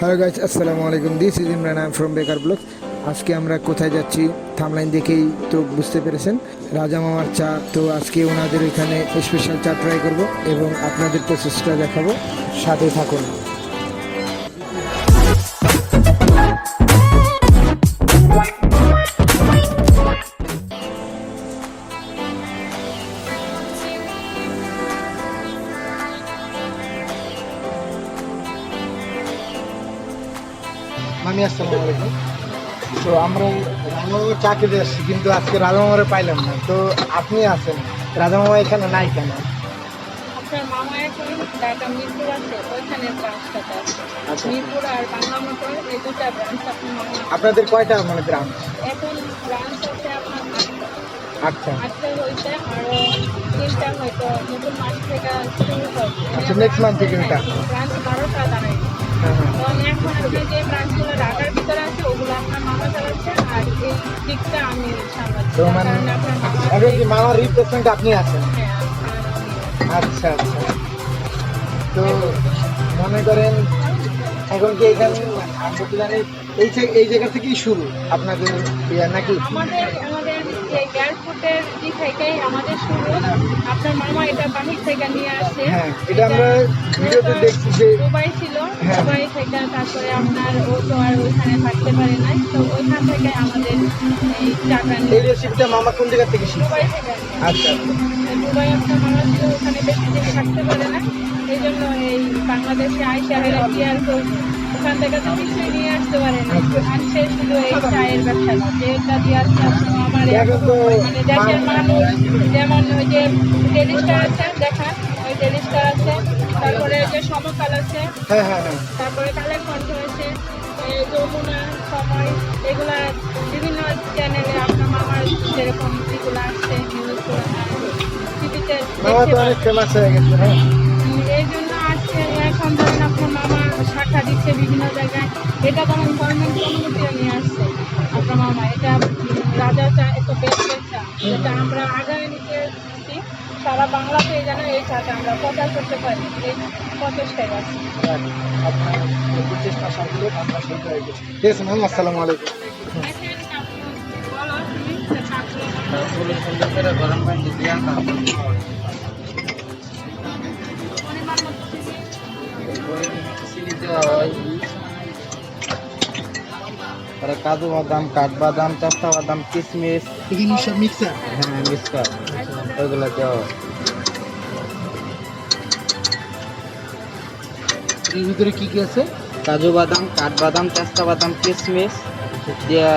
Hello guys আসসালামু আলাইকুম this is Imran I from baker block আজকে আমরা কোথায় যাচ্ছি? থামলাইন দেখেই তো বুঝতে পেরেছেন। রাজা মামার চা, তো আজকে ওনাদের এখানে স্পেশাল চা ট্রাই করব এবং আপনাদের প্রসেসটা দেখাবো। সাথে থাকুন। মামি আসসালামু আলাইকুম। তো আমরা রাজামামার চা খেতে আসছি কিন্তু আজকে রাজামামারে পাইলাম না। তো আপনি আছেন রাজামামা এখানে নাই কেন? আপনার মামা এখন ঢাকা মিরপুর আছে ওইখানে ব্রাঞ্চটাতে আছে। আচ্ছা। মিরপুর আর বাংলা মোটর এই দুটা ব্রাঞ্চ আপনার মামা আপনাদের কয়টা মানে গ্রাম এখন ব্রাঞ্চ আছে আপনার আটটা। আচ্ছা আটটা হয়েছে আরও তিনটা হয়তো নতুন মাস থেকে শুরু হবে আচ্ছা, next month থেকে এটা? ব্রাঞ্চ বারোটা দাঁড়ায় হ্যাঁ হ্যাঁ। এখন আপনার যে দিকটা আমি সামলাচ্ছি তো যার মানে কারণে আপনার মামা এখন কি মামার রিপ্লেসমেন্ট আপনি আছেন? হ্যাঁ, আচ্ছা আচ্ছা। তো মনে করেন এখন কি এখানে আমরা জানি এই জায়গা- এই জায়গা থেকেই শুরু আপনাদের ইয়া নাকি? আমাদের আমাদের যে এয়ারপোর্টের দিক থেকেই আমাদের শুরু। আপনার মামা এটা বাহির থেকে নিয়ে আসে। হ্যাঁ, এটা আমরা ভিডিওতে দেখছি যে- দুবাই ছিল। দুবাই থেকে তারপরে আপনার ও তো আর ওইখানে থাকতে পারে নাই তো ওইখান থেকে আমাদের এই টাকা এই নিয়ে রেসিপিটা মামা কোন জায়গা থেকে শিখছে আচ্ছা আচ্ছা। দুবাই আপনার মামা ছিল ওখানে বেশি দিন থাকতে পারে না এই জন্য এই বাংলাদেশে আইসা হেরা কি আর করবে? ওখান থেকে তো কিছুই নিয়ে আসতে পারে না। আনছে শুধু এই চায়ের ব্যবসা যেটা দিয়ে আপনার আমার মানে দেশের মানুষ যেমন ওই যে টেলিস্টার আছে দেখান ওই টেলিস্টার আছে তারপরে যে সমকাল আছে হ্যাঁ হ্যাঁ হ্যাঁ। তারপরে কালের কণ্ঠ আছে যমুনা সময় এগুলা বিভিন্ন চ্যানেলে আপনার মামার যেরকম যেগুলো আসছে নিউজগুলো টিভিতে মামা তো অনেক ফেমাস হয়ে গেছে হ্যাঁ। এই জন্য আজকে এখন ধরেন আপনার মামা শাখা দিচ্ছে বিভিন্ন জায়গায়। এটা যেমন গভর্নমেন্ট অনুমতিও নিয়ে আসছে আপনার মামা। এটা রাজা চা এত বেস্টের চা যেটা আমরা আগামী দিচ্ছি সারা বাংলাতে যেন এই চাটা আমরা প্রচার করতে পারি এই প্রচেষ্টায় আছি। আপনার চেষ্টা আমরা করে। ঠিক ম্যাম আসসালামু আলাইকুম গরম পানি দিয়ে তারপরে কাজু বাদাম কাঠবাদাম চাস্তা বাদাম কিশমিশ। এখানে সব মিক্সার। হ্যাঁ মিক্সার। ওইগুলো দেওয়া এর ভিতরে কি কি আছে? কাজু বাদাম কাঠবাদাম পেস্তা বাদাম কিশমিশ দিয়া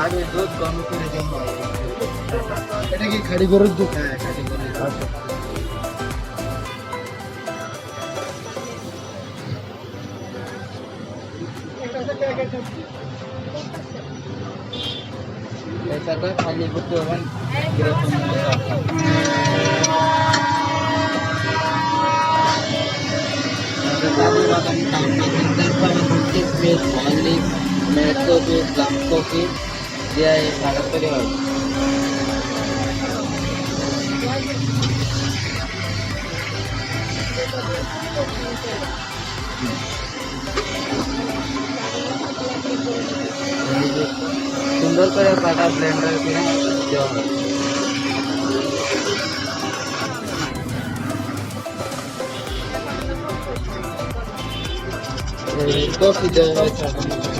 গাড়ির দুধ গরম করে জন্য এটা কি খাড়ি গরুর দুধ হ্যাঁ খাঁটি করে আচ্ছা এটাকে খালি করতে হবেন কীরকম কাজু বাদাম কিশমিশ হরলিক্স মেট্রো দুধ গ্লাস কফি দিয়ে এই সারা তৈরি হয় সুন্দর করে পাটা ব্লেন্ডার করে দেওয়া হয় এই কফি দেওয়া হয়েছে মিক্স করা হয়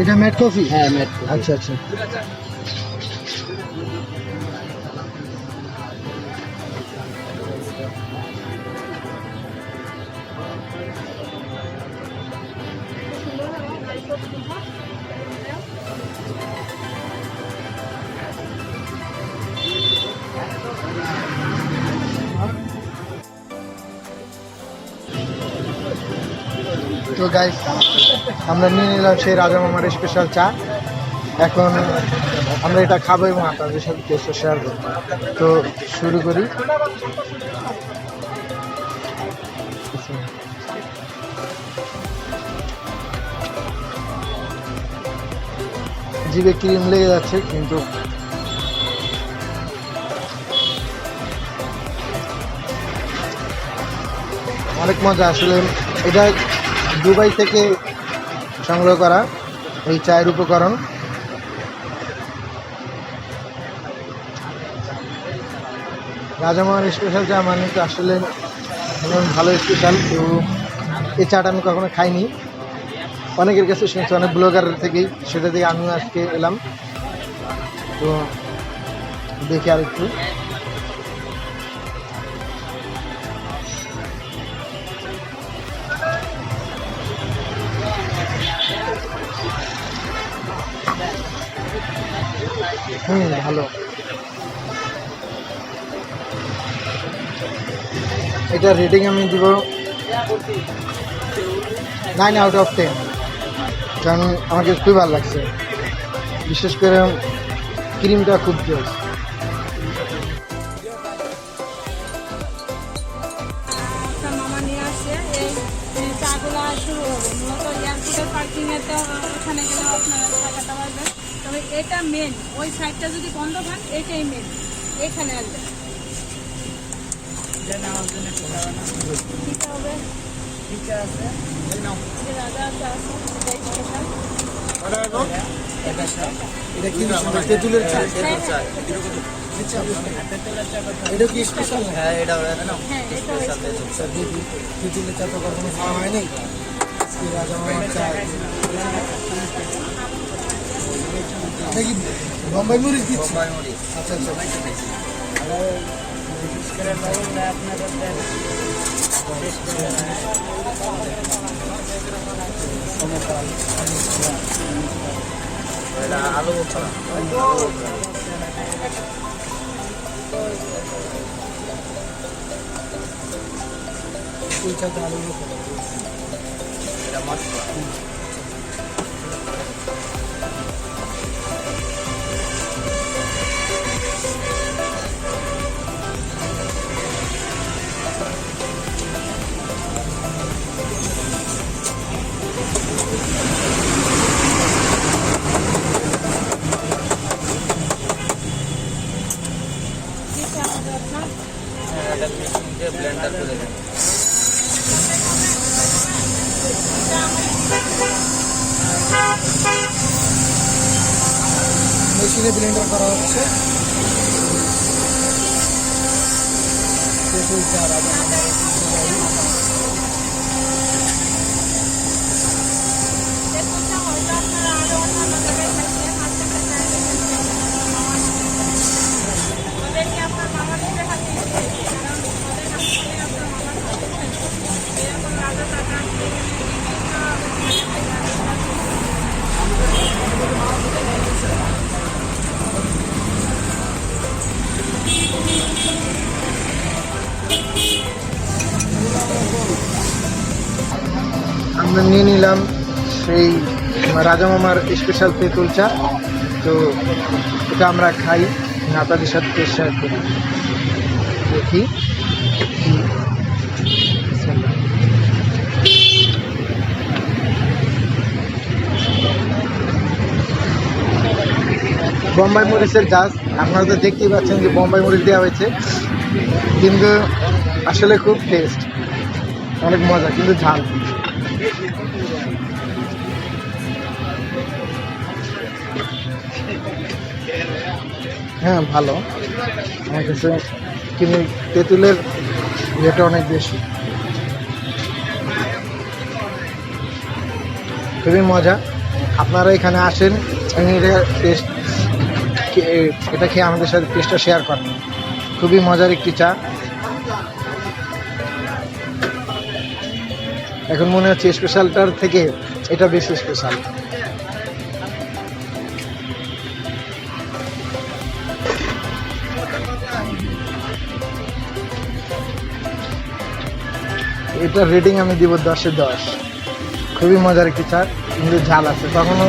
এটা ম্যাট কফি? হ্যাঁ ম্যাট আচ্ছা আচ্ছা। তো গাইস আমরা নিয়ে নিলাম সেই রাজা মামার স্পেশাল চা। এখন আমরা এটা খাব এবং আপনাদের সাথে টেস্টটা শেয়ার করব। তো শুরু করি। জিভে ক্রিম লেগে যাচ্ছে, কিন্তু অনেক মজা আসলে। এটা দুবাই থেকে সংগ্রহ করা এই চায়ের উপকরণ। রাজামার স্পেশাল চা মানে তো আসলে ভালো স্পেশাল তো এই চাটা আমি কখনো খাইনি। অনেকের কাছে শুনছি, অনেক ব্লগার থেকেই। সেটা থেকে আমিও আজকে এলাম। তো দেখি আর একটু হুম, ভালো। এটা রেটিং আমি দিব। নাইন আউট অফ টেন কারণ আমাকে খুবই ভালো লাগছে। বিশেষ করে ক্রিমটা খুব জোর মেন ওই সাইডটা যদি বন্ধ পান এটাই মেন এখানে আসবে। ঠিক হবে। এই যে রাজা আছে আছে, এটা কি তেঁতুলের চা। হ্যাঁ, হ্যাঁ, স্পেশাল হ্যাঁ এটা হ্যাঁ, তেঁতুলের তো কখনো খাওয়া হয়নি আজকে রাজা চা এটা কি বোম্বাই মরিচ দিচ্ছি আচ্ছা আচ্ছা। আলু এটা মশলা। মেশিনে ব্লেন্ডার করা হচ্ছে। তেঁতুল চা আমরা নিয়ে নিলাম সেই রাজা মামার স্পেশাল তেঁতুল চা। তো এটা আমরা খাই আপনাদের সাথে শেয়ার করি। দেখি বোম্বাই মরিচের জাজ আপনারা তো দেখতেই পাচ্ছেন যে বোম্বাই মরিচ দেওয়া হয়েছে। কিন্তু আসলে খুব টেস্ট অনেক মজা, কিন্তু ঝাল। হ্যাঁ ভালো। আমার কাছে কিন্তু তেঁতুলের ইয়েটা অনেক বেশি। খুবই মজা। আপনারা এখানে আসেন এটা টেস্ট এটা খেয়ে আমাদের সাথে টেস্টটা শেয়ার করেন। খুবই মজার একটি চা। এখন মনে হচ্ছে স্পেশালটার থেকে এটা বেশি স্পেশাল এটার রেটিং আমি দিব দশে দশ। খুবই মজার একটি চা, কিন্তু ঝাল আছে। তখনও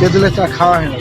তেঁতুলের চা খাওয়া হয়।